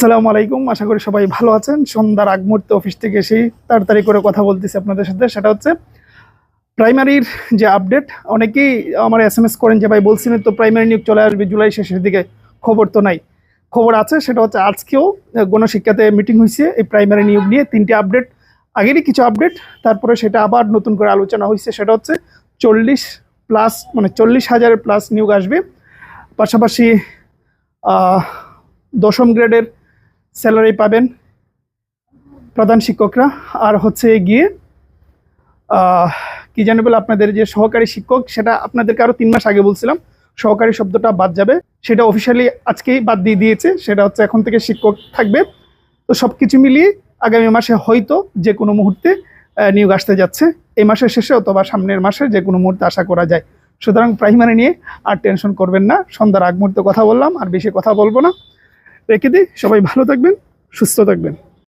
আসসালামু আলাইকুম। আশা করি সবাই ভালো আছেন। সন্ধ্যার আগ মুহূর্তে অফিস থেকে এসেই তাড়াতাড়ি করে কথা বলতেছি আপনাদের সাথে। সেটা হচ্ছে প্রাইমারির যে আপডেট অনেকেই আমার এস এম এস করেন যে, ভাই বলছিলেন তো প্রাইমারি নিয়োগ চলে আসবে জুলাই শেষের দিকে। খবর তো নাই। খবর আছে, সেটা হচ্ছে আজকেও গণশিক্ষাতে মিটিং হয়েছে এই প্রাইমারি নিয়োগ নিয়ে। তিনটি আপডেট আগেরই কিছু আপডেট তারপরে সেটা আবার নতুন করে আলোচনা হয়েছে। সেটা হচ্ছে, চল্লিশ প্লাস মানে চল্লিশ হাজারের প্লাস নিয়োগ আসবে। পাশাপাশি দশম গ্রেডের স্যালারি পাবেন প্রধান শিক্ষকরা। আর হচ্ছে গিয়ে কি জানি বলে আপনাদের যে সহকারী শিক্ষক, সেটা আপনাদেরকে আরও তিন মাস আগে বলছিলাম, সহকারী শব্দটা বাদ যাবে। সেটা অফিসিয়ালি আজকেই বাদ দিয়ে দিয়েছে, সেটা হচ্ছে এখন থেকে শিক্ষক থাকবে। তো সব কিছু মিলিয়ে আগামী মাসে হয়তো যে কোনো মুহূর্তে নিয়োগ আসতে যাচ্ছে। এই মাসের শেষে অথবা সামনের মাসে যে কোনো মুহূর্তে আশা করা যায়। সুতরাং প্রাইমারি নিয়ে আর টেনশন করবেন না। সন্ধ্যার আগ মুহূর্তে কথা বললাম, আর বেশি কথা বলব না। রেখে দিই। সবাই ভালো থাকবেন সুস্থ থাকবেন।